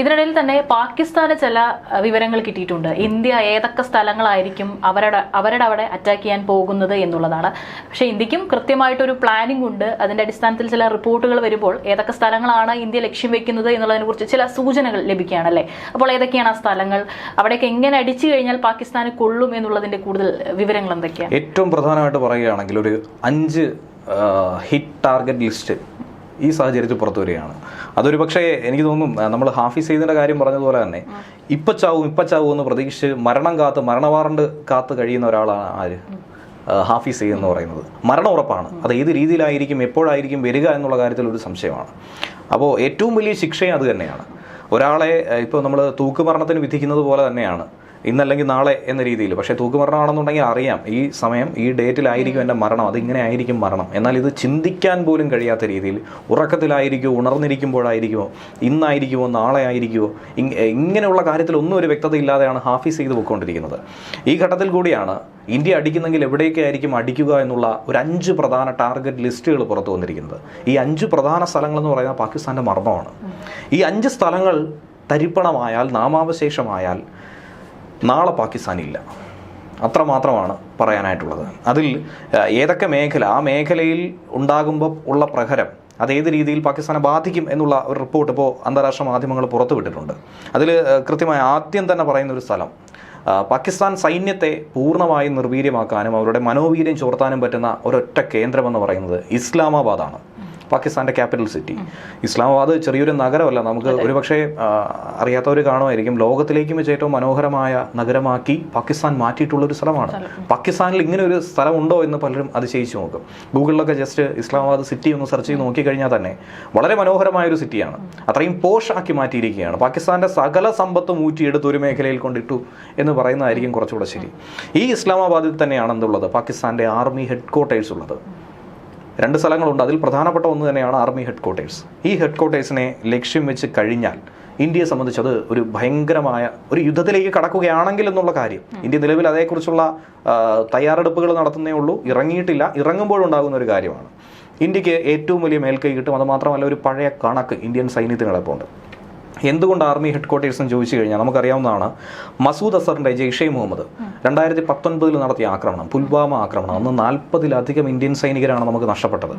ഇതിനിടയിൽ തന്നെ പാകിസ്ഥാന് ചില വിവരങ്ങൾ കിട്ടിയിട്ടുണ്ട്. ഇന്ത്യ ഏതൊക്കെ സ്ഥലങ്ങളായിരിക്കും അവരുടെ അവരുടെ അവിടെ അറ്റാക്ക് ചെയ്യാൻ പോകുന്നത് എന്നുള്ളതാണ്. പക്ഷേ ഇന്ത്യക്കും കൃത്യമായിട്ടൊരു പ്ലാനിംഗ് ഉണ്ട്. അതിന്റെ അടിസ്ഥാനത്തിൽ ചില റിപ്പോർട്ടുകൾ വരുമ്പോൾ ഏതൊക്കെ സ്ഥലങ്ങളാണ് ഇന്ത്യ ലക്ഷ്യം വെക്കുന്നത് എന്നുള്ളതിനെക്കുറിച്ച് ചില സൂചനകൾ ലഭിക്കുകയാണല്ലേ? അപ്പോൾ ഏതൊക്കെയാണ് ആ സ്ഥലങ്ങൾ? അവിടേക്ക് എങ്ങനെ അടിച്ചു കഴിഞ്ഞാൽ പാകിസ്ഥാന് കൊള്ളും എന്നുള്ളതിന്റെ കൂടുതൽ വിവരങ്ങൾ എന്തൊക്കെയാണ്? ഏറ്റവും പ്രധാനമായിട്ട് പറയുകയാണെങ്കിൽ ഒരു അഞ്ച് ഹിറ്റ് ടാർഗറ്റ് ലിസ്റ്റ് ഈ സാഹചര്യത്തിൽ പുറത്തു വരികയാണ് അതൊരു പക്ഷേ എനിക്ക് തോന്നും നമ്മൾ ഹാഫിസ് സെയ്ദിന്റെ കാര്യം പറഞ്ഞതുപോലെ തന്നെ ഇപ്പം ചാവും ഇപ്പം ചാവും എന്ന് പ്രതീക്ഷിച്ച് മരണം കാത്ത് മരണവാറണ്ട് കാത്ത് കഴിയുന്ന ഒരാളാണ് ആര്? ഹാഫി ഹാഫിസ് സെയ്ദ് എന്ന് പറയുന്നത്. മരണം ഉറപ്പാണ്. അത് ഏത് രീതിയിലായിരിക്കും എപ്പോഴായിരിക്കും വരിക എന്നുള്ള കാര്യത്തിൽ ഒരു സംശയമാണ്. അപ്പോൾ ഏറ്റവും വലിയ ശിക്ഷയും അത് തന്നെയാണ്. ഒരാളെ ഇപ്പോൾ നമ്മൾ തൂക്കുമരണത്തിന് വിധിക്കുന്നത് പോലെ തന്നെയാണ്. ഇന്നല്ലെങ്കിൽ നാളെ എന്ന രീതിയിൽ. പക്ഷേ തൂക്കുമരണമാണെന്നുണ്ടെങ്കിൽ അറിയാം. ഈ സമയം ഈ ഡേറ്റിലായിരിക്കും എന്റെ മരണം. അതിങ്ങനെ ആയിരിക്കും മരണം. എന്നാൽ ഇത് ചിന്തിക്കാൻ പോലും കഴിയാത്ത രീതിയിൽ ഉറക്കത്തിലായിരിക്കുമോ ഉണർന്നിരിക്കുമ്പോഴായിരിക്കുമോ ഇന്നായിരിക്കുമോ നാളെ ആയിരിക്കുമോ ഇങ്- ഇങ്ങനെയുള്ള കാര്യത്തിൽ ഒന്നും ഒരു വ്യക്തത ഇല്ലാതെയാണ് ഹാഫീസ് ചെയ്ത് പോയിക്കൊണ്ടിരിക്കുന്നത്. ഈ ഘട്ടത്തിൽ കൂടിയാണ് ഇന്ത്യ അടിക്കുന്നെങ്കിൽ എവിടെയൊക്കെ ആയിരിക്കും അടിക്കുക എന്നുള്ള ഒരു അഞ്ച് പ്രധാന ടാർഗറ്റ് ലിസ്റ്റുകൾ പുറത്തു വന്നിരിക്കുന്നത്. ഈ അഞ്ച് പ്രധാന സ്ഥലങ്ങൾ എന്ന് പറയുന്നത് പാകിസ്ഥാന്റെ മർമ്മമാണ്. ഈ അഞ്ച് സ്ഥലങ്ങൾ തരിപ്പണമായാൽ നാമാവശേഷമായാൽ നാളെ പാകിസ്ഥാനില്ല. അത്രമാത്രമാണ് പറയാനായിട്ടുള്ളത്. അതിൽ ഏതൊക്കെ മേഖല ആ മേഖലയിൽ ഉണ്ടാകുമ്പോൾ ഉള്ള പ്രഹരം അത് ഏത് രീതിയിൽ പാകിസ്ഥാനെ ബാധിക്കും എന്നുള്ള ഒരു റിപ്പോർട്ട് ഇപ്പോൾ അന്താരാഷ്ട്ര മാധ്യമങ്ങൾ പുറത്തുവിട്ടിട്ടുണ്ട്. അതിൽ കൃത്യമായി ആദ്യം തന്നെ പറയുന്ന ഒരു സ്ഥലം പാകിസ്ഥാൻ സൈന്യത്തെ പൂർണമായും നിർവീര്യമാക്കാനും അവരുടെ മനോവീര്യം ചോർത്താനും പറ്റുന്ന ഒരൊറ്റ കേന്ദ്രമെന്ന് പറയുന്നത് ഇസ്ലാമാബാദാണ്. പാകിസ്ഥാന്റെ ക്യാപിറ്റൽ സിറ്റി. ഇസ്ലാമാബാദ് ചെറിയൊരു നഗരമല്ല നമുക്ക് ഒരുപക്ഷെ അറിയാത്തവർ കാണുമായിരിക്കും. ലോകത്തിലേക്കും വെച്ച് ഏറ്റവും മനോഹരമായ നഗരമാക്കി പാകിസ്ഥാൻ മാറ്റിയിട്ടുള്ള ഒരു സ്ഥലമാണ് പാകിസ്ഥാനിൽ ഇങ്ങനെ ഒരു സ്ഥലം ഉണ്ടോ എന്ന് പലരും അതിശയിച്ചു നോക്കും. ഗൂഗിളിലൊക്കെ ജസ്റ്റ് ഇസ്ലാമാബാദ് സിറ്റി ഒന്ന് സെർച്ച് ചെയ്ത് നോക്കിക്കഴിഞ്ഞാൽ തന്നെ വളരെ മനോഹരമായ ഒരു സിറ്റിയാണ്. അത്രയും പോഷ് ആക്കി മാറ്റിയിരിക്കുകയാണ്. പാകിസ്ഥാന്റെ സകല സമ്പത്തും ഊറ്റിയെടുത്ത് ഒരു മേഖലയിൽ കൊണ്ടിട്ടു എന്ന് പറയുന്നതായിരിക്കും കുറച്ചുകൂടെ ശരി. ഈ ഇസ്ലാമാബാദിൽ തന്നെയാണ് എന്തുള്ളത്? പാകിസ്ഥാന്റെ ആർമി ഹെഡ് ക്വാർട്ടേഴ്സ് ഉള്ളത്. രണ്ട് സ്ഥലങ്ങളുണ്ട്. അതിൽ പ്രധാനപ്പെട്ട ഒന്ന് തന്നെയാണ് ആർമി ഹെഡ് ക്വാർട്ടേഴ്സ് ഈ ഹെഡ് ക്വാർട്ടേഴ്സിനെ ലക്ഷ്യം വെച്ച് കഴിഞ്ഞാൽ ഇന്ത്യയെ സംബന്ധിച്ച് അത് ഒരു ഭയങ്കരമായ ഒരു യുദ്ധത്തിലേക്ക് കടക്കുകയാണെങ്കിൽ എന്നുള്ള കാര്യം. ഇന്ത്യ നിലവിൽ അതേക്കുറിച്ചുള്ള തയ്യാറെടുപ്പുകൾ നടത്തുന്നേ ഉള്ളൂ. ഇറങ്ങിയിട്ടില്ല. ഇറങ്ങുമ്പോഴുണ്ടാകുന്ന ഒരു കാര്യമാണ്. ഇന്ത്യയ്ക്ക് ഏറ്റവും വലിയ മേൽക്കൈ കിട്ടും. അത് മാത്രമല്ല ഒരു പഴയ കണക്ക് ഇന്ത്യൻ സൈന്യത്തിന് കിടപ്പുണ്ട് എന്തുകൊണ്ട് ആർമി ഹെഡ് ക്വാർട്ടേഴ്സ് എന്ന് ചോദിച്ചു കഴിഞ്ഞാൽ നമുക്കറിയാവുന്നതാണ് മസൂദ് അസറിന്റെ ജെയ്ഷെ മുഹമ്മദ് രണ്ടായിരത്തി പത്തൊൻപതിൽ നടത്തിയ ആക്രമണം പുൽവാമ ആക്രമണം അന്ന് നാൽപ്പതിലധികം ഇന്ത്യൻ സൈനികരാണ് നമുക്ക് നഷ്ടപ്പെട്ടത്.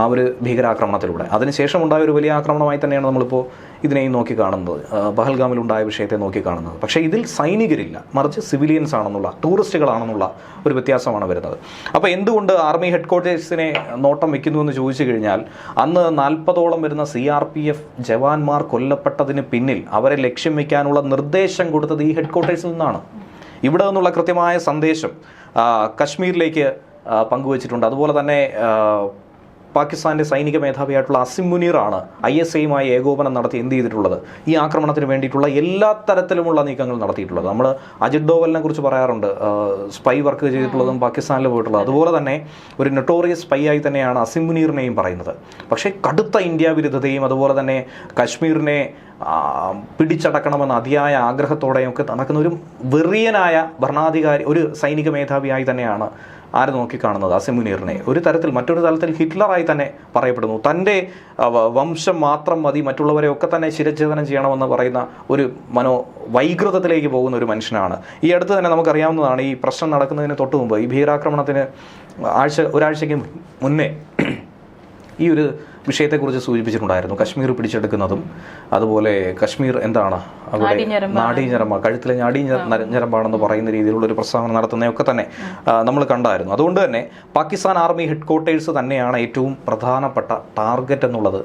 ആ ഒരു ഭീകരാക്രമണത്തിലൂടെ. അതിനുശേഷം ഉണ്ടായ ഒരു വലിയ ആക്രമണമായി തന്നെയാണ് നമ്മളിപ്പോൾ ഇതിനെയും നോക്കി കാണുന്നത് പഹൽഗാമിലുണ്ടായ വിഷയത്തെ നോക്കി കാണുന്നത് പക്ഷേ ഇതിൽ സൈനികരില്ല. മറിച്ച് സിവിലിയൻസ് ആണെന്നുള്ള ടൂറിസ്റ്റുകളാണെന്നുള്ള ഒരു വ്യത്യാസമാണ് വരുന്നത്. അപ്പോൾ എന്തുകൊണ്ട് ആർമി ഹെഡ് ക്വാർട്ടേഴ്സിനെ നോട്ടം വെക്കുന്നു എന്ന് ചോദിച്ചു കഴിഞ്ഞാൽ അന്ന് നാൽപ്പതോളം വരുന്ന സി ആർ പി എഫ് ജവാന്മാർ കൊല്ലപ്പെട്ടതിന് പിന്നിൽ അവരെ ലക്ഷ്യം വെക്കാനുള്ള നിർദ്ദേശം കൊടുത്തത് ഈ ഹെഡ് ക്വാർട്ടേഴ്സിൽ നിന്നാണ്. ഇവിടെ നിന്നുള്ള കൃത്യമായ സന്ദേശം കശ്മീരിലേക്ക് പങ്കുവച്ചിട്ടുണ്ട്. അതുപോലെ തന്നെ പാകിസ്ഥാന്റെ സൈനിക മേധാവിയായിട്ടുള്ള അസിം മുനീറാണ് ഐ എസ് ഐയുമായി ഏകോപനം നടത്തി എന്ത് ചെയ്തിട്ടുള്ളത്? ഈ ആക്രമണത്തിന് വേണ്ടിയിട്ടുള്ള എല്ലാ തരത്തിലുമുള്ള നീക്കങ്ങൾ നടത്തിയിട്ടുള്ളത്. നമ്മൾ അജിത് ഡോവലിനെ കുറിച്ച് പറയാറുണ്ട്. സ്പൈ വർക്ക് ചെയ്തിട്ടുള്ളതും പാകിസ്ഥാനിൽ പോയിട്ടുള്ളത്. അതുപോലെ തന്നെ ഒരു നൊട്ടോറിയസ് സ്പൈ ആയി തന്നെയാണ് അസിം മുനീറിനെയും പറയുന്നത്. പക്ഷേ കടുത്ത ഇന്ത്യ വിരുദ്ധതയും അതുപോലെ തന്നെ കശ്മീരിനെ പിടിച്ചടക്കണമെന്ന അതിയായ ആഗ്രഹത്തോടെയൊക്കെ നടക്കുന്ന ഒരു വെറിയനായ ഭരണാധികാരി ഒരു സൈനിക മേധാവിയായി തന്നെയാണ് ആര് നോക്കിക്കാണുന്നത്? അസിമുനീറിനെ. ഒരു തരത്തിൽ മറ്റൊരു തലത്തിൽ ഹിറ്റ്ലറായി തന്നെ പറയപ്പെടുന്നു. തന്റെ വംശം മാത്രം മതി മറ്റുള്ളവരെ ഒക്കെ തന്നെ ശിരച്ഛേദനം ചെയ്യണമെന്ന് പറയുന്ന ഒരു മനോ വൈകൃതത്തിലേക്ക് പോകുന്ന ഒരു മനുഷ്യനാണ്. ഈ അടുത്ത് തന്നെ നമുക്കറിയാവുന്നതാണ് ഈ പ്രശ്നം നടക്കുന്നതിന് തൊട്ട് മുമ്പ് ഈ ഭീകരാക്രമണത്തിന് ആഴ്ച ഒരാഴ്ചയ്ക്ക് മുന്നേ ഈ ഒരു വിഷയത്തെക്കുറിച്ച് സൂചിപ്പിച്ചിട്ടുണ്ടായിരുന്നു. കശ്മീർ പിടിച്ചെടുക്കുന്നതും അതുപോലെ കശ്മീർ എന്താണ് അവിടെ നാടീ ഞരമ്പ കഴുത്തിലെ ഞാടീ ഞരമ്പാണെന്ന് പറയുന്ന രീതിയിലുള്ള ഒരു പ്രസ്താവന നടത്തുന്നതൊക്കെ തന്നെ നമ്മൾ കണ്ടായിരുന്നു. അതുകൊണ്ട് തന്നെ പാകിസ്ഥാൻ ആർമി ഹെഡ്ക്വാർട്ടേഴ്സ് തന്നെയാണ് ഏറ്റവും പ്രധാനപ്പെട്ട ടാർഗറ്റ് എന്നുള്ളത്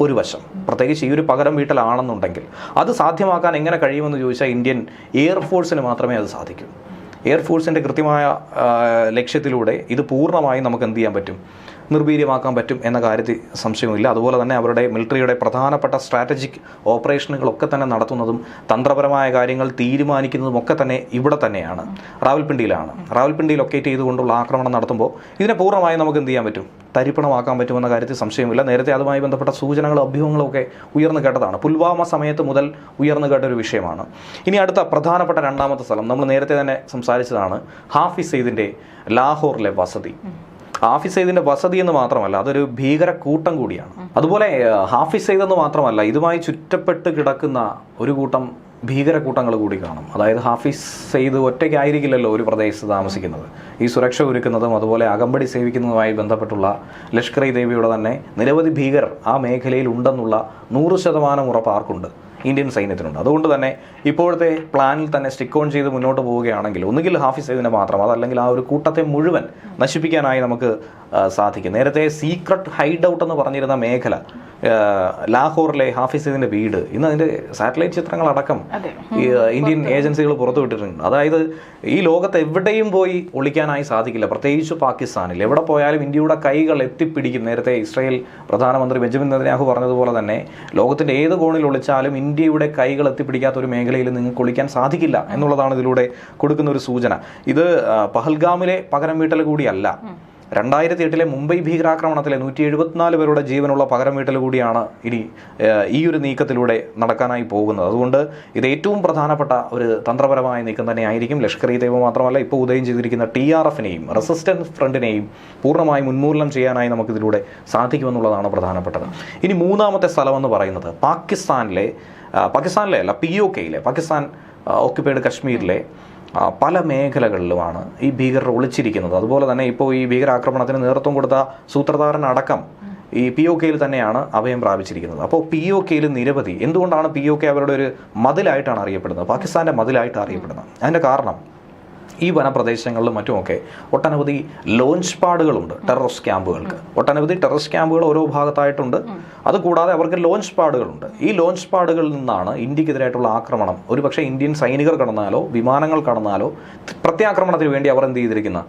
ഒരു വശം. പ്രത്യേകിച്ച് ഈ ഒരു പകരം വീട്ടിലാണെന്നുണ്ടെങ്കിൽ അത് സാധ്യമാക്കാൻ എങ്ങനെ കഴിയുമെന്ന് ചോദിച്ചാൽ ഇന്ത്യൻ എയർഫോഴ്സിന് മാത്രമേ അത് സാധിക്കൂ. എയർഫോഴ്സിന്റെ കൃത്യമായ ലക്ഷ്യത്തിലൂടെ ഇത് പൂർണമായും നമുക്ക് എന്ത് ചെയ്യാൻ പറ്റും? നിർവീര്യമാക്കാൻ പറ്റും എന്ന കാര്യത്തിൽ സംശയമില്ല അതുപോലെ തന്നെ അവരുടെ മിലിറ്ററിയുടെ പ്രധാനപ്പെട്ട സ്ട്രാറ്റജിക് ഓപ്പറേഷനുകളൊക്കെ തന്നെ നടത്തുന്നതും തന്ത്രപരമായ കാര്യങ്ങൾ തീരുമാനിക്കുന്നതും ഒക്കെ തന്നെ ഇവിടെ തന്നെയാണ് റാവൽപിണ്ടിയിലാണ്. റാവൽപിണ്ടി ലൊക്കേറ്റ് ചെയ്തുകൊണ്ടുള്ള ആക്രമണം നടത്തുമ്പോൾ ഇതിനെ പൂർണമായും നമുക്ക് എന്ത് ചെയ്യാൻ പറ്റും? തരിപ്പണമാക്കാൻ പറ്റുമെന്ന കാര്യത്തിൽ സംശയമില്ല നേരത്തെ അതുമായി ബന്ധപ്പെട്ട സൂചനകളും അഭ്യൂഹങ്ങളും ഒക്കെ ഉയർന്നു കേട്ടതാണ്. പുൽവാമ സമയത്ത് മുതൽ ഉയർന്നു കേട്ട ഒരു വിഷയമാണ്. ഇനി അടുത്ത പ്രധാനപ്പെട്ട രണ്ടാമത്തെ സ്ഥലം നമ്മൾ നേരത്തെ തന്നെ സംസാരിച്ചതാണ് ഹാഫിസ് സെയ്ദിന്റെ ലാഹോറിലെ വസതി. ഹാഫിസ് സെയ്ദിന്റെ വസതി എന്ന് മാത്രമല്ല അതൊരു ഭീകര കൂട്ടം കൂടിയാണ്. അതുപോലെ ഹാഫിസ് സെയ്ദ് എന്ന് മാത്രമല്ല ഇതുമായി ചുറ്റപ്പെട്ട് കിടക്കുന്ന ഒരു കൂട്ടം ഭീകര കൂട്ടങ്ങൾ കൂടി കാണും. അതായത് ഹാഫിസ് സെയ്ദ് ഒറ്റയ്ക്കായിരിക്കില്ലല്ലോ ഒരു പ്രദേശത്ത് താമസിക്കുന്നത്. ഈ സുരക്ഷ ഒരുക്കുന്നതും അതുപോലെ അകമ്പടി സേവിക്കുന്നതുമായി ബന്ധപ്പെട്ടുള്ള ലഷ്കർ ഇ ദേവിയുടെ തന്നെ നിരവധി ഭീകരർ ആ മേഖലയിൽ ഉണ്ടെന്നുള്ള നൂറ് ശതമാനം ഉറപ്പ് ആർക്കുണ്ട്. ഇന്ത്യൻ സൈന്യത്തിനുണ്ട്. അതുകൊണ്ട് തന്നെ ഇപ്പോഴത്തെ പ്ലാനിൽ തന്നെ സ്റ്റിക്ക് ഓൺ ചെയ്ത് മുന്നോട്ട് പോവുകയാണെങ്കിൽ ഒന്നുകിൽ ഹാഫിസ് സൈദിനെ മാത്രം അതല്ലെങ്കിൽ ആ ഒരു കൂട്ടത്തെ മുഴുവൻ നശിപ്പിക്കാനായി നമുക്ക് സാധിക്കും. നേരത്തെ സീക്രട്ട് ഹൈഡ് ഔട്ട് എന്ന് പറഞ്ഞിരുന്ന മേഖല ലാഹോറിലെ ഹാഫിസ് സൈദിന്റെ വീട് ഇന്ന് അതിന്റെ സാറ്റലൈറ്റ് ചിത്രങ്ങളടക്കം ഇന്ത്യൻ ഏജൻസികൾ പുറത്തു വിട്ടിട്ടുണ്ട്. അതായത് ഈ ലോകത്ത് എവിടെയും പോയി ഒളിക്കാനായി സാധിക്കില്ല. പ്രത്യേകിച്ച് പാകിസ്ഥാനിൽ. എവിടെ പോയാലും ഇന്ത്യയുടെ കൈകൾ എത്തിപ്പിടിക്കും. നേരത്തെ ഇസ്രായേൽ പ്രധാനമന്ത്രി ബെഞ്ചമിൻ നെതന്യാഹു പറഞ്ഞതുപോലെ തന്നെ ലോകത്തിന്റെ ഏത് കോണിൽ ഒളിച്ചാലും ഇന്ത്യയുടെ കൈകൾ എത്തിപ്പിടിക്കാത്ത ഒരു മേഖലയിൽ നിങ്ങൾക്ക് ഒളിക്കാൻ സാധിക്കില്ല എന്നുള്ളതാണ് ഇതിലൂടെ കൊടുക്കുന്ന ഒരു സൂചന. ഇത് പഹൽഗാമിലെ പകരം വീട്ടൽ കൂടിയല്ല. രണ്ടായിരത്തി എട്ടിലെ മുംബൈ ഭീകരാക്രമണത്തിലെ നൂറ്റി എഴുപത്തിനാല് പേരുടെ ജീവനുള്ള പകരം വീട്ടൽ കൂടിയാണ് ഇനി ഈ ഒരു നീക്കത്തിലൂടെ നടക്കാനായി പോകുന്നത്. അതുകൊണ്ട് ഇത് ഏറ്റവും പ്രധാനപ്പെട്ട ഒരു തന്ത്രപരമായ നീക്കം തന്നെ ആയിരിക്കും ലഷ്കർ ഇ ദൈവം മാത്രമല്ല ഇപ്പോൾ ഉദയം ചെയ്തിരിക്കുന്ന ടി ആർ എഫിനെയും റെസിസ്റ്റൻസ് ഫ്രണ്ടിനെയും പൂർണമായും ഉന്മൂലനം ചെയ്യാനായി നമുക്കിതിലൂടെ സാധിക്കുമെന്നുള്ളതാണ് പ്രധാനപ്പെട്ടത്. ഇനി മൂന്നാമത്തെ സ്ഥലമെന്ന് പറയുന്നത് പാകിസ്ഥാനിലെ പാകിസ്ഥാനിലെ അല്ല പി ഒ കെയിലെ പാകിസ്ഥാൻ ഓക്യുപ്പൈഡ് കശ്മീരിലെ പല മേഖലകളിലുമാണ് ഈ ഭീകരർ ഒളിച്ചിരിക്കുന്നത്. അതുപോലെ തന്നെ ഇപ്പോൾ ഈ ഭീകരാക്രമണത്തിന് നേതൃത്വം കൊടുത്ത സൂത്രധാരൻ അടക്കം ഈ പി ഒ കെയിൽ തന്നെയാണ് അഭയം പ്രാപിച്ചിരിക്കുന്നത്. അപ്പോൾ പി ഒ കെയിൽ നിരവധി എന്തുകൊണ്ടാണ് പി ഒ കെ അവരുടെ ഒരു മതിലായിട്ടാണ് അറിയപ്പെടുന്നത്? പാകിസ്ഥാന്റെ മതിലായിട്ട് അറിയപ്പെടുന്നത്. അതിന്റെ കാരണം ഈ വനപ്രദേശങ്ങളിലും മറ്റുമൊക്കെ ഒട്ടനവധി ലോഞ്ച് പാഡുകളുണ്ട് ടെററിസ്റ്റ് ക്യാമ്പുകൾക്ക് ഒട്ടനവധി ടെററിസ്റ്റ് ക്യാമ്പുകൾ ഓരോ ഭാഗത്തായിട്ടുണ്ട്. അതുകൂടാതെ അവർക്ക് ലോഞ്ച് പാഡുകളുണ്ട് ഈ ലോഞ്ച് പാഡുകളിൽ നിന്നാണ് ഇന്ത്യക്കെതിരായിട്ടുള്ള ആക്രമണം. ഒരുപക്ഷെ ഇന്ത്യൻ സൈനികർ കടന്നാലോ വിമാനങ്ങൾ കടന്നാലോ പ്രത്യാക്രമണത്തിന് വേണ്ടി അവർ എന്ത് ചെയ്തിരിക്കുന്ന?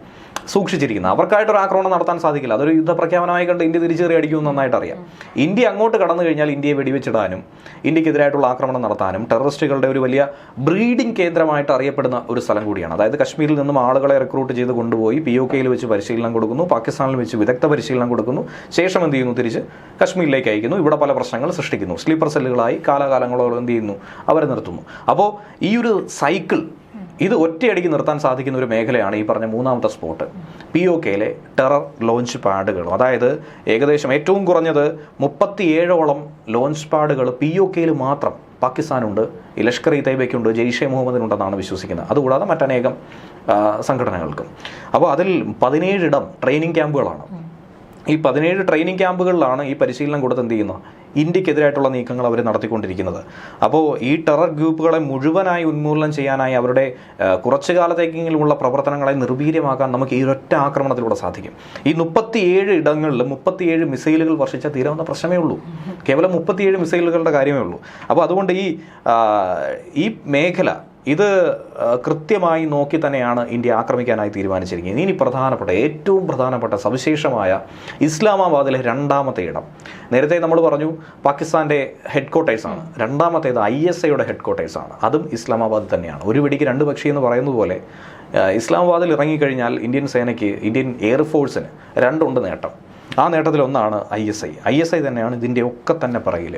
സൂക്ഷിച്ചിരിക്കുന്ന. അവർക്കായിട്ടൊരു ആക്രമണം നടത്താൻ സാധിക്കില്ല. അതൊരു യുദ്ധപ്രഖ്യാപനമായി കണ്ട് ഇന്ത്യ തിരിച്ചേറി അടിക്കുമെന്ന് നന്നായിട്ട് അറിയാം ഇന്ത്യ അങ്ങോട്ട് കടന്നു കഴിഞ്ഞാൽ ഇന്ത്യയെ വെടിവെച്ചിടാനും ഇന്ത്യക്കെതിരായിട്ടുള്ള ആക്രമണം നടത്താനും ടെററിസ്റ്റുകളുടെ ഒരു വലിയ ബ്രീഡിംഗ് കേന്ദ്രമായിട്ട് അറിയപ്പെടുന്ന ഒരു സ്ഥലം കൂടിയാണ്. അതായത് കശ്മീരിൽ നിന്നും ആളുകളെ റിക്രൂട്ട് ചെയ്ത് കൊണ്ടുപോയി പി ഒ കെയിൽ വെച്ച് പരിശീലനം കൊടുക്കുന്നു പാകിസ്ഥാനിൽ വെച്ച് വിദഗ്ധ പരിശീലനം കൊടുക്കുന്നു. ശേഷം എന്ത് ചെയ്യുന്നു? തിരിച്ച് കാശ്മീരിലേക്ക് അയക്കുന്നു. ഇവിടെ പല പ്രശ്നങ്ങൾ സൃഷ്ടിക്കുന്നു. സ്ലീപ്പർ സെല്ലുകളായി കാലാകാലങ്ങളോളം എന്ത് ചെയ്യുന്നു? അവരെ നിർത്തുന്നു. അപ്പോൾ ഈ ഒരു സൈക്കിൾ ഇത് ഒറ്റയടിക്ക് നിർത്താൻ സാധിക്കുന്ന ഒരു മേഖലയാണ് ഈ പറഞ്ഞ മൂന്നാമത്തെ സ്പോട്ട്. പി ഒ കെയിലെ ടെറർ ലോഞ്ച് പാഡുകൾ അതായത് ഏകദേശം ഏറ്റവും കുറഞ്ഞത് മുപ്പത്തിയേഴോളം ലോഞ്ച് പാഡുകൾ പി ഒ കെയിൽ മാത്രം പാകിസ്ഥാനുണ്ട് ലഷ്കർ ഇ തൈബയ്ക്കുണ്ട് ജെയ്ഷെ മുഹമ്മദിനുണ്ടെന്നാണ് വിശ്വസിക്കുന്നത്. അതുകൂടാതെ മറ്റനേകം സംഘടനകൾക്കും. അപ്പോൾ അതിൽ പതിനേഴിടം ട്രെയിനിങ് ക്യാമ്പുകളാണ്. ഈ പതിനേഴ് ട്രെയിനിങ് ക്യാമ്പുകളിലാണ് ഈ പരിശീലനം കൊടുത്ത് എന്ത് ചെയ്യുന്നത് ഇന്ത്യക്കെതിരായിട്ടുള്ള നീക്കങ്ങൾ അവർ നടത്തിക്കൊണ്ടിരിക്കുന്നത്. അപ്പോൾ ഈ ടെറർ ഗ്രൂപ്പുകളെ മുഴുവനായി ഉന്മൂലനം ചെയ്യാനായി അവരുടെ കുറച്ചു കാലത്തേക്കെങ്കിലുമുള്ള പ്രവർത്തനങ്ങളെ നിർവീര്യമാക്കാൻ നമുക്ക് ഈ ഒറ്റ ആക്രമണത്തിലൂടെ സാധിക്കും. ഈ മുപ്പത്തിയേഴ് ഇടങ്ങളിൽ മുപ്പത്തിയേഴ് മിസൈലുകൾ വർഷിച്ച തീരാവുന്ന പ്രശ്നമേ ഉള്ളൂ. കേവലം മുപ്പത്തിയേഴ് മിസൈലുകളുടെ കാര്യമേ ഉള്ളൂ. അപ്പോൾ അതുകൊണ്ട് ഈ ഈ മേഖല ഇത് കൃത്യമായി നോക്കി തന്നെയാണ് ഇന്ത്യ ആക്രമിക്കാനായി തീരുമാനിച്ചിരിക്കുന്നത്. ഇനി പ്രധാനപ്പെട്ട ഏറ്റവും പ്രധാനപ്പെട്ട സവിശേഷമായ ഇസ്ലാമാബാദിലെ രണ്ടാമത്തെ ഇടം. നേരത്തെ നമ്മൾ പറഞ്ഞു പാകിസ്ഥാന്റെ ഹെഡ് ക്വാർട്ടേഴ്സാണ് രണ്ടാമത്തേത് ഐ എസ് ഐയുടെ ഹെഡ് ക്വാർട്ടേഴ്സാണ് അതും ഇസ്ലാമാബാദ് തന്നെയാണ്. ഒരു വെടിക്ക് രണ്ട് പക്ഷി എന്ന് പറയുന്നത് പോലെ ഇസ്ലാമാബാദിൽ ഇറങ്ങിക്കഴിഞ്ഞാൽ ഇന്ത്യൻ സേനയ്ക്ക് ഇന്ത്യൻ എയർഫോഴ്സിന് രണ്ടുണ്ട് നേട്ടം. ആ നേട്ടത്തിലൊന്നാണ് I S I. I S I തന്നെയാണ് ഇതിന്റെ ഒക്കെ തന്നെ പറയിൽ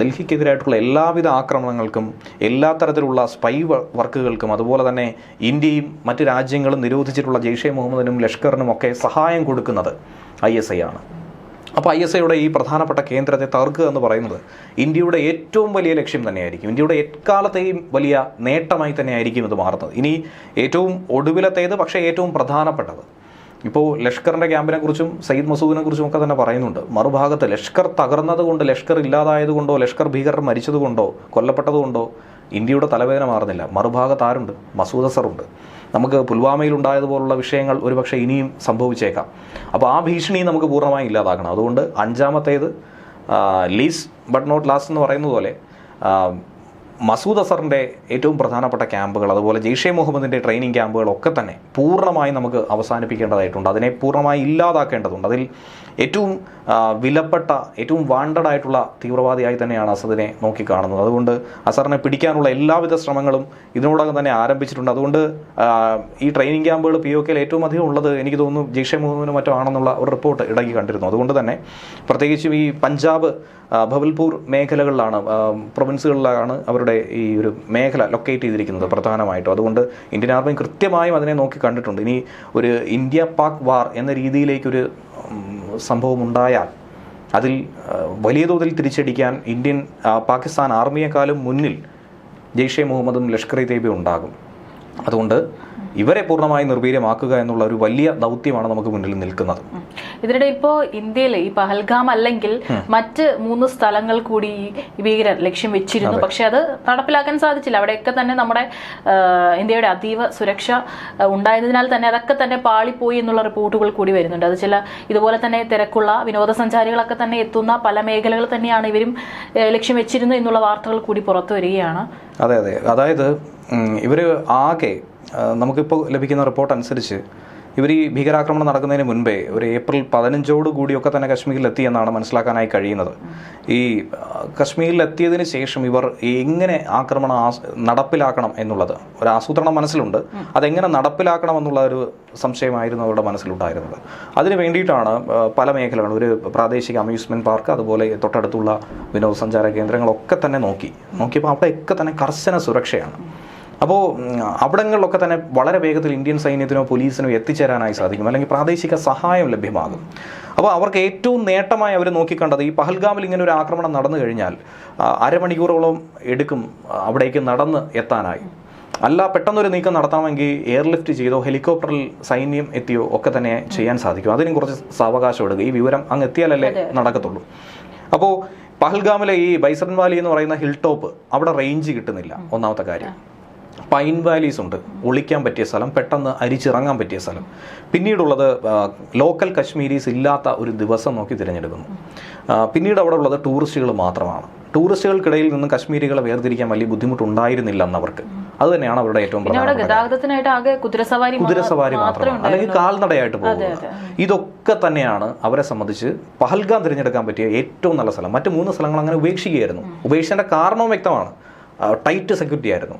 ഡൽഹിക്കെതിരായിട്ടുള്ള എല്ലാവിധ ആക്രമണങ്ങൾക്കും എല്ലാ തരത്തിലുള്ള സ്പൈ വർക്കുകൾക്കും അതുപോലെ തന്നെ ഇന്ത്യയും മറ്റ് രാജ്യങ്ങളും നിരോധിച്ചിട്ടുള്ള ജെയ്ഷെ മുഹമ്മദിനും ലഷ്കറിനും ഒക്കെ സഹായം കൊടുക്കുന്നത് ഐ എസ് ഐ ആണ്. അപ്പോൾ ഐ എസ് ഐയുടെ ഈ പ്രധാനപ്പെട്ട കേന്ദ്രത്തെ തകർക്കുക എന്ന് പറയുന്നത് ഇന്ത്യയുടെ ഏറ്റവും വലിയ ലക്ഷ്യം തന്നെയായിരിക്കും. ഇന്ത്യയുടെ എക്കാലത്തെയും വലിയ നേട്ടമായി തന്നെയായിരിക്കും ഇത് മാറുന്നത്. ഇനി ഏറ്റവും ഒടുവിലത്തേത് പക്ഷേ ഏറ്റവും പ്രധാനപ്പെട്ടത് ഇപ്പോൾ ലഷ്കറിന്റെ ക്യാമ്പിനെ കുറിച്ചും സയ്യിദ് മസൂദിനെ കുറിച്ചും ഒക്കെ തന്നെ പറയുന്നുണ്ട്. മറുഭാഗത്ത് ലഷ്കർ തകർന്നത് കൊണ്ട് ലഷ്കർ ഇല്ലാതായതുകൊണ്ടോ ലഷ്കർ ഭീകരർ മരിച്ചതുകൊണ്ടോ കൊല്ലപ്പെട്ടതുകൊണ്ടോ കൊല്ലപ്പെട്ടത് കൊണ്ടോ ഇന്ത്യയുടെ തലവേദന മാറുന്നില്ല. മറുഭാഗത്ത് ആരുണ്ട്? മസൂദ് അസറുണ്ട് നമുക്ക് പുൽവാമയിൽ ഉണ്ടായതുപോലുള്ള വിഷയങ്ങൾ ഒരുപക്ഷെ ഇനിയും സംഭവിച്ചേക്കാം. അപ്പോൾ ആ ഭീഷണി നമുക്ക് പൂർണമായും ഇല്ലാതാക്കണം. അതുകൊണ്ട് അഞ്ചാമത്തേത് ലീസ് ബട്ട് നോട്ട് ലാസ്റ്റ് എന്ന് പറയുന്നത് പോലെ മസൂദ് അസറിന്റെ ഏറ്റവും പ്രധാനപ്പെട്ട ക്യാമ്പുകൾ അതുപോലെ ജെയ്ഷെ മുഹമ്മദിന്റെ ട്രെയിനിങ് ക്യാമ്പുകളൊക്കെ തന്നെ പൂർണമായി നമുക്ക് അവസാനിപ്പിക്കേണ്ടതായിട്ടുണ്ട്. അതിനെ പൂർണമായി ഇല്ലാതാക്കേണ്ടതുണ്ട്. അതിൽ ഏറ്റവും വിലപ്പെട്ട ഏറ്റവും വാണ്ടഡ് ആയിട്ടുള്ള തീവ്രവാദിയായി തന്നെയാണ് അസദിനെ നോക്കിക്കാണുന്നത്. അതുകൊണ്ട് അസറിനെ പിടിക്കാനുള്ള എല്ലാവിധ ശ്രമങ്ങളും ഇതിനോടകം തന്നെ ആരംഭിച്ചിട്ടുണ്ട്. അതുകൊണ്ട് ഈ ട്രെയിനിങ് ക്യാമ്പുകൾ പി ഒ കെയിൽ ഏറ്റവും അധികം ഉള്ളത് എനിക്ക് തോന്നുന്നു ജെയ്ഷെ മുഹമ്മദിന് മറ്റോ ആണെന്നുള്ള ഒരു റിപ്പോർട്ട് ഇടയ്ക്ക് കണ്ടിരുന്നു. അതുകൊണ്ട് തന്നെ പ്രത്യേകിച്ചും ഈ പഞ്ചാബ് ഭവൽപൂർ മേഖലകളിലാണ് പ്രൊവിൻസുകളിലാണ് അവരുടെ ഈ ഒരു മേഖല ലൊക്കേറ്റ് ചെയ്തിരിക്കുന്നത് പ്രധാനമായിട്ടും. അതുകൊണ്ട് ഇന്ത്യൻ ആർമി കൃത്യമായും അതിനെ നോക്കി കണ്ടിട്ടുണ്ട്. ഇനി ഒരു ഇന്ത്യ പാക് വാർ എന്ന രീതിയിലേക്കൊരു ഉം, സംഭവം ഉണ്ടായാൽ അതിൽ വലിയ തോതിൽ തിരിച്ചടിക്കാൻ ഇന്ത്യൻ പാകിസ്ഥാൻ ആർമിയെക്കാളും മുന്നിൽ ജെയ്ഷെ മുഹമ്മദും ലഷ്കർ ഇ തൈബയും ഉണ്ടാകും. അതുകൊണ്ട് ഇവരെ പൂർണമായി നിർവീര്യമാക്കുക എന്നുള്ള ഒരു വലിയ ദൗത്യമാണ് നമുക്ക് മുന്നിൽ നിൽക്കുന്നത്. ഇതിനിടെ ഇപ്പോ ഇന്ത്യയിൽ ഈ പഹൽഗാം അല്ലെങ്കിൽ മറ്റ് മൂന്ന് സ്ഥലങ്ങൾ കൂടി ഈ ഭീകരർ ലക്ഷ്യം വെച്ചിരുന്നു. പക്ഷെ അത് നടപ്പിലാക്കാൻ സാധിച്ചില്ല. അവിടെയൊക്കെ തന്നെ നമ്മുടെ ഇന്ത്യയുടെ അതീവ സുരക്ഷ ഉണ്ടായതിനാൽ തന്നെ അതൊക്കെ തന്നെ പാളിപ്പോയി എന്നുള്ള റിപ്പോർട്ടുകൾ കൂടി വരുന്നുണ്ട്. അത് ചില ഇതുപോലെ തന്നെ തിരക്കുള്ള വിനോദസഞ്ചാരികളൊക്കെ തന്നെ എത്തുന്ന പല മേഖലകൾ തന്നെയാണ് ഇവരും ലക്ഷ്യം വെച്ചിരുന്നു എന്നുള്ള വാർത്തകൾ കൂടി പുറത്തു വരികയാണ്. അതെ അതെ. അതായത് ഇവർ ആകെ നമുക്കിപ്പോൾ ലഭിക്കുന്ന റിപ്പോർട്ട് അനുസരിച്ച് ഇവർ ഈ ഭീകരാക്രമണം നടക്കുന്നതിന് മുൻപേ ഒരു ഏപ്രിൽ പതിനഞ്ചോട് കൂടിയൊക്കെ തന്നെ കശ്മീരിൽ എത്തി എന്നാണ് മനസ്സിലാക്കാനായി കഴിയുന്നത്. ഈ എത്തിയതിന് ശേഷം ഇവർ എങ്ങനെ ആക്രമണം നടപ്പിലാക്കണം എന്നുള്ളത് ഒരു ആസൂത്രണം മനസ്സിലുണ്ട്. അതെങ്ങനെ നടപ്പിലാക്കണം എന്നുള്ള ഒരു സംശയമായിരുന്നു അവരുടെ മനസ്സിലുണ്ടായിരുന്നത്. അതിന് വേണ്ടിയിട്ടാണ് പല മേഖലകളും ഒരു പ്രാദേശിക അമ്യൂസ്മെന്റ് പാർക്ക് അതുപോലെ തൊട്ടടുത്തുള്ള വിനോദസഞ്ചാര കേന്ദ്രങ്ങളൊക്കെ തന്നെ നോക്കി. നോക്കിയപ്പോൾ അവിടെയൊക്കെ തന്നെ കർശന സുരക്ഷയാണ്. അപ്പോൾ അവിടങ്ങളിലൊക്കെ തന്നെ വളരെ വേഗത്തിൽ ഇന്ത്യൻ സൈന്യത്തിനോ പോലീസിനോ എത്തിച്ചേരാനായി സാധിക്കും. അല്ലെങ്കിൽ പ്രാദേശിക സഹായം ലഭ്യമാകും. അപ്പോൾ അവർക്ക് ഏറ്റവും നേട്ടമായി അവർ നോക്കിക്കണ്ടത് ഈ പഹൽഗാമിൽ ഇങ്ങനെ ഒരു ആക്രമണം നടന്നു കഴിഞ്ഞാൽ അരമണിക്കൂറോളം എടുക്കും അവിടേക്ക് നടന്ന് എത്താനായി. അല്ല പെട്ടെന്നൊരു നീക്കം നടത്താമെങ്കിൽ എയർലിഫ്റ്റ് ചെയ്തോ ഹെലികോപ്റ്ററിൽ സൈന്യം എത്തിയോ ഒക്കെ തന്നെ ചെയ്യാൻ സാധിക്കും. അതിനും കുറച്ച് സാവകാശം എടുക്കുക. ഈ വിവരം അങ്ങ് എത്തിയാലല്ലേ നടക്കത്തുള്ളൂ. അപ്പോൾ പഹൽഗാമിലെ ഈ ബൈസൺ വാലി എന്ന് പറയുന്ന ഹിൽ ടോപ്പ് അവിടെ റേഞ്ച് കിട്ടുന്നില്ല. ഒന്നാമത്തെ കാര്യം. പൈൻ വാലീസ് ഉണ്ട്. ഒളിക്കാൻ പറ്റിയ സ്ഥലം പെട്ടെന്ന് അരിച്ചിറങ്ങാൻ പറ്റിയ സ്ഥലം. പിന്നീടുള്ളത് ലോക്കൽ കശ്മീരീസ് ഇല്ലാത്ത ഒരു ദിവസം നോക്കി തിരഞ്ഞെടുക്കുന്നു. പിന്നീട് അവിടെ ഉള്ളത് ടൂറിസ്റ്റുകൾ മാത്രമാണ്. ടൂറിസ്റ്റുകൾക്കിടയിൽ നിന്ന് കശ്മീരികളെ വേർതിരിക്കാൻ വലിയ ബുദ്ധിമുട്ടുണ്ടായിരുന്നില്ല അന്നവർക്ക് അത് തന്നെയാണ് അവരുടെ ഏറ്റവും പ്രധാനപ്പെട്ട കുതിരസവാരി കുതിരസവാരി മാത്രമേ മാത്രമാണ് അല്ലെങ്കിൽ കാൽനടയായിട്ട് പോകുന്നത്. ഇതൊക്കെ തന്നെയാണ് അവരെ സംബന്ധിച്ച് പഹൽഗാം തിരഞ്ഞെടുക്കാൻ പറ്റിയ ഏറ്റവും നല്ല സ്ഥലം. മറ്റു മൂന്ന് സ്ഥലങ്ങൾ അങ്ങനെ ഉപേക്ഷിക്കുകയായിരുന്നു. ഉപേക്ഷിച്ചതിന്റെ കാരണവും വ്യക്തമാണ്. ടൈറ്റ് സെക്യൂരിറ്റി ആയിരുന്നു.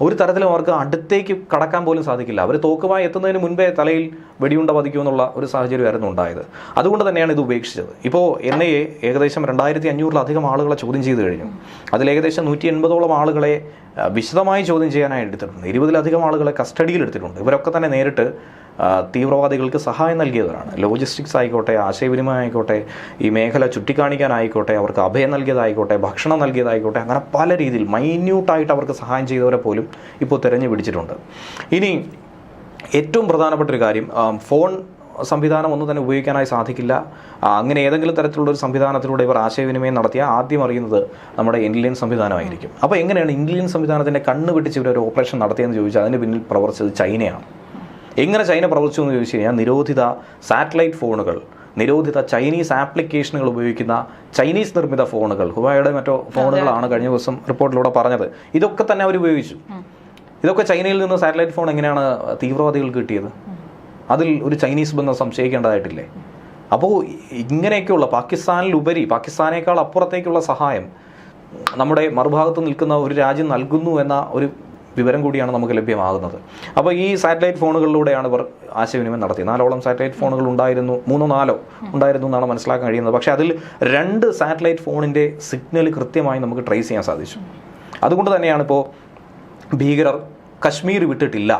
ഒരു തരത്തിലും അവർക്ക് അടുത്തേക്ക് കടക്കാൻ പോലും സാധിക്കില്ല. അവർ തോക്കുമായി എത്തുന്നതിന് മുൻപേ തലയിൽ വെടിയുണ്ട പതിക്കുമെന്നുള്ള ഒരു സാഹചര്യമായിരുന്നു ഉണ്ടായത്. അതുകൊണ്ട് തന്നെയാണ് ഇത് ഉപേക്ഷിച്ചത്. ഇപ്പോൾ എൻ ഐ എ ഏകദേശം രണ്ടായിരത്തി അഞ്ഞൂറിലധികം ആളുകളെ ചോദ്യം ചെയ്ത് കഴിഞ്ഞു. അതിൽ ഏകദേശം നൂറ്റി എൺപതോളം ആളുകളെ വിശദമായി ചോദ്യം ചെയ്യാനായി എടുത്തിട്ടുണ്ട്. ഇരുപതിലധികം ആളുകളെ കസ്റ്റഡിയിൽ എടുത്തിട്ടുണ്ട്. ഇവരൊക്കെ തന്നെ നേരിട്ട് തീവ്രവാദികൾക്ക് സഹായം നൽകിയവരാണ്. ലോജിസ്റ്റിക്സ് ആയിക്കോട്ടെ ആശയവിനിമയം ആയിക്കോട്ടെ ഈ മേഖല ചുറ്റിക്കാണിക്കാനായിക്കോട്ടെ അവർക്ക് അഭയം നൽകിയതായിക്കോട്ടെ ഭക്ഷണം നൽകിയതായിക്കോട്ടെ അങ്ങനെ പല രീതിയിൽ മൈന്യൂട്ടായിട്ട് അവർക്ക് സഹായം ചെയ്തവരെ പോലും ഇപ്പോൾ തിരഞ്ഞു പിടിച്ചിട്ടുണ്ട്. ഇനി ഏറ്റവും പ്രധാനപ്പെട്ട ഒരു കാര്യം ഫോൺ സംവിധാനം ഒന്നും തന്നെ ഉപയോഗിക്കാനായി സാധിക്കില്ല. അങ്ങനെ ഏതെങ്കിലും തരത്തിലുള്ള ഒരു സംവിധാനത്തിലൂടെ ഇവർ ആശയവിനിമയം നടത്തിയാൽ ആദ്യം അറിയുന്നത് നമ്മുടെ ഇന്ത്യൻ സംവിധാനമായിരിക്കും. അപ്പോൾ എങ്ങനെയാണ് ഇന്ത്യൻ സംവിധാനത്തിന്റെ കണ്ണ് പിടിച്ച് ഇവർ ഒരു ഓപ്പറേഷൻ നടത്തിയെന്ന് ചോദിച്ചാൽ അതിന് പിന്നിൽ പ്രവർത്തിച്ചത് ചൈനയാണ്. എങ്ങനെ ചൈന പ്രവർത്തിച്ചു എന്ന് ചോദിച്ചു കഴിഞ്ഞാൽ നിരോധിത സാറ്റലൈറ്റ് ഫോണുകൾ നിരോധിത ചൈനീസ് ആപ്ലിക്കേഷനുകൾ ഉപയോഗിക്കുന്ന ചൈനീസ് നിർമ്മിത ഫോണുകൾ. ഹുവായുടെ മറ്റോ ഫോണുകളാണ് കഴിഞ്ഞ ദിവസം റിപ്പോർട്ടിലൂടെ പറഞ്ഞത്. ഇതൊക്കെ തന്നെ അവർ ഉപയോഗിച്ചു. ഇതൊക്കെ ചൈനയിൽ നിന്ന് സാറ്റലൈറ്റ് ഫോൺ എങ്ങനെയാണ് തീവ്രവാദികൾ കിട്ടിയത്? അതിൽ ഒരു ചൈനീസ് ബന്ധം സംശയിക്കേണ്ടതായിട്ടില്ലേ? അപ്പോൾ ഇങ്ങനെയൊക്കെയുള്ള പാകിസ്ഥാനിലുപരി പാകിസ്ഥാനേക്കാൾ അപ്പുറത്തേക്കുള്ള സഹായം നമ്മുടെ മറുഭാഗത്ത് നിൽക്കുന്ന ഒരു രാജ്യം നൽകുന്നു എന്ന ഒരു വിവരം കൂടിയാണ് നമുക്ക് ലഭ്യമാകുന്നത്. അപ്പോൾ ഈ സാറ്റലൈറ്റ് ഫോണുകളിലൂടെയാണ് ഇവർ ആശയവിനിമയം നടത്തിയത്. നാലോളം സാറ്റലൈറ്റ് ഫോണുകൾ ഉണ്ടായിരുന്നു മൂന്നോ നാലോ ഉണ്ടായിരുന്നു എന്നാണ് മനസ്സിലാക്കാൻ കഴിയുന്നത്. പക്ഷേ അതിൽ രണ്ട് സാറ്റലൈറ്റ് ഫോണിന്റെ സിഗ്നൽ കൃത്യമായി നമുക്ക് ട്രേസ് ചെയ്യാൻ സാധിച്ചു. അതുകൊണ്ട് തന്നെയാണ് ഇപ്പോൾ ഭീകരർ കശ്മീർ വിട്ടിട്ടില്ല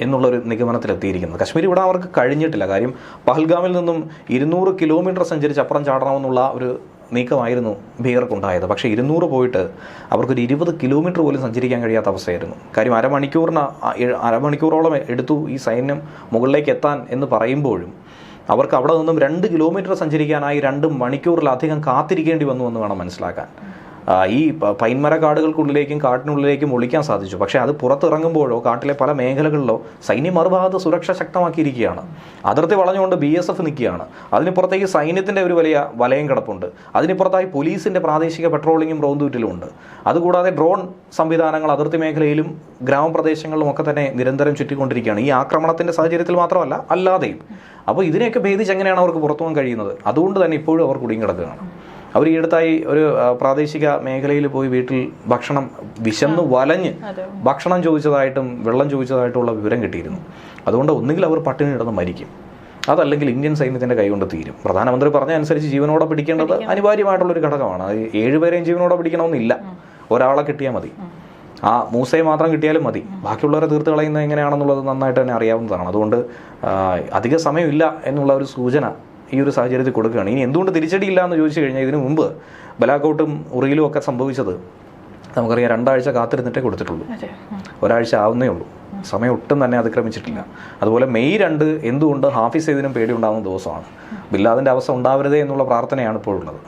എന്നുള്ളൊരു നിഗമനത്തിലെത്തിയിരിക്കുന്നത്. കശ്മീർ ഇവിടെ അവർക്ക് കഴിഞ്ഞിട്ടില്ല. കാര്യം പഹൽഗാമിൽ നിന്നും ഇരുന്നൂറ് കിലോമീറ്റർ സഞ്ചരിച്ച് അപ്പുറം ചാടണമെന്നുള്ള ഒരു നീക്കമായിരുന്നു ഭീകർക്കുണ്ടായത് പക്ഷേ ഇരുന്നൂറ് പോയിട്ട് അവർക്കൊരു ഇരുപത് കിലോമീറ്റർ പോലും സഞ്ചരിക്കാൻ കഴിയാത്ത അവസ്ഥയായിരുന്നു. കാര്യം അരമണിക്കൂറിന് അരമണിക്കൂറോളം എടുത്തു ഈ സൈന്യം മുകളിലേക്ക് എത്താൻ എന്ന് പറയുമ്പോഴും അവർക്ക് അവിടെ നിന്നും രണ്ട് കിലോമീറ്റർ സഞ്ചരിക്കാനായി രണ്ട് മണിക്കൂറിലധികം കാത്തിരിക്കേണ്ടി വന്നു എന്ന് വേണം മനസ്സിലാക്കാൻ. ഈ പൈൻമര കാടുകൾക്കുള്ളിലേക്കും കാട്ടിനുള്ളിലേക്കും ഒളിക്കാൻ സാധിച്ചു. പക്ഷേ അത് പുറത്തിറങ്ങുമ്പോഴോ കാട്ടിലെ പല മേഖലകളിലോ സൈന്യം മറുഭാഗത്ത് സുരക്ഷ ശക്തമാക്കിയിരിക്കുകയാണ്. അതിർത്തി വളഞ്ഞുകൊണ്ട് ബി എസ് എഫ് നിൽക്കുകയാണ്. അതിനിപ്പുറത്തേക്ക് സൈന്യത്തിന്റെ ഒരു വലിയ വലയം കിടപ്പുണ്ട്. അതിനിപ്പുറത്തായി പോലീസിന്റെ പ്രാദേശിക പെട്രോളിങ്ങും റോന്തൂറ്റിലും ഉണ്ട്. അതുകൂടാതെ ഡ്രോൺ സംവിധാനങ്ങൾ അതിർത്തി മേഖലയിലും ഗ്രാമപ്രദേശങ്ങളിലും ഒക്കെ തന്നെ നിരന്തരം ചുറ്റിക്കൊണ്ടിരിക്കുകയാണ്. ഈ ആക്രമണത്തിന്റെ സാഹചര്യത്തിൽ മാത്രമല്ല അല്ലാതെയും. അപ്പോൾ ഇതിനെയൊക്കെ ഭേദിച്ച് എങ്ങനെയാണ് അവർക്ക് പുറത്തു പോകാൻ കഴിയുന്നത്? അതുകൊണ്ട് തന്നെ ഇപ്പോഴും അവർ കുടുങ്ങി കിടക്കുകയാണ് അവർ ഈ അടുത്തായി ഒരു പ്രാദേശിക മേഖലയിൽ പോയി വീട്ടിൽ ഭക്ഷണം വിശന്ന് വലഞ്ഞ് ഭക്ഷണം ചോദിച്ചതായിട്ടും വെള്ളം ചോദിച്ചതായിട്ടുള്ള വിവരം കിട്ടിയിരുന്നു. അതുകൊണ്ട് ഒന്നുകിൽ അവർ പട്ടിണി കിടന്ന് മരിക്കും. അതല്ലെങ്കിൽ ഇന്ത്യൻ സൈന്യത്തിന്റെ കൈകൊണ്ട് തീരും. പ്രധാനമന്ത്രി പറഞ്ഞ അനുസരിച്ച് ജീവനോടെ പിടിക്കേണ്ടത് അനിവാര്യമായിട്ടുള്ള ഒരു ഘടകമാണ്. അത് ഏഴുപേരെയും ജീവനോടെ പിടിക്കണമെന്നില്ല. ഒരാളെ കിട്ടിയാൽ മതി. ആ മൂസയെ മാത്രം കിട്ടിയാലും മതി. ബാക്കിയുള്ളവരെ തീർത്ത് കളയുന്നത് എങ്ങനെയാണെന്നുള്ളത് നന്നായിട്ട് തന്നെ അറിയാവുന്നതാണ്. അതുകൊണ്ട് അധിക സമയമില്ല എന്നുള്ള ഒരു സൂചന ഈ ഒരു സാഹചര്യത്തിൽ കൊടുക്കുകയാണ്. ഇനി എന്തുകൊണ്ട് തിരിച്ചടിയില്ല എന്ന് ചോദിച്ചു കഴിഞ്ഞാൽ ഇതിനു മുമ്പ് ബലാക്കോട്ടും ഉറിയിലും ഒക്കെ സംഭവിച്ചത് നമുക്കറിയാം രണ്ടാഴ്ച കാത്തിരുന്നിട്ടേ കൊടുത്തിട്ടുള്ളൂ. ഒരാഴ്ച ആവുന്നേ ഉള്ളൂ. സമയം ഒട്ടും തന്നെ അതിക്രമിച്ചിട്ടില്ല. അതുപോലെ മെയ് രണ്ട് എന്തുകൊണ്ട് ഹാഫിസ് ചെയ്തിനും പേടി ഉണ്ടാകുന്ന ദിവസമാണ്. ബില്ലാദിന്റെ അവസ്ഥ ഉണ്ടാവരുതേ എന്നുള്ള പ്രാർത്ഥനയാണ് ഇപ്പോഴുള്ളത്.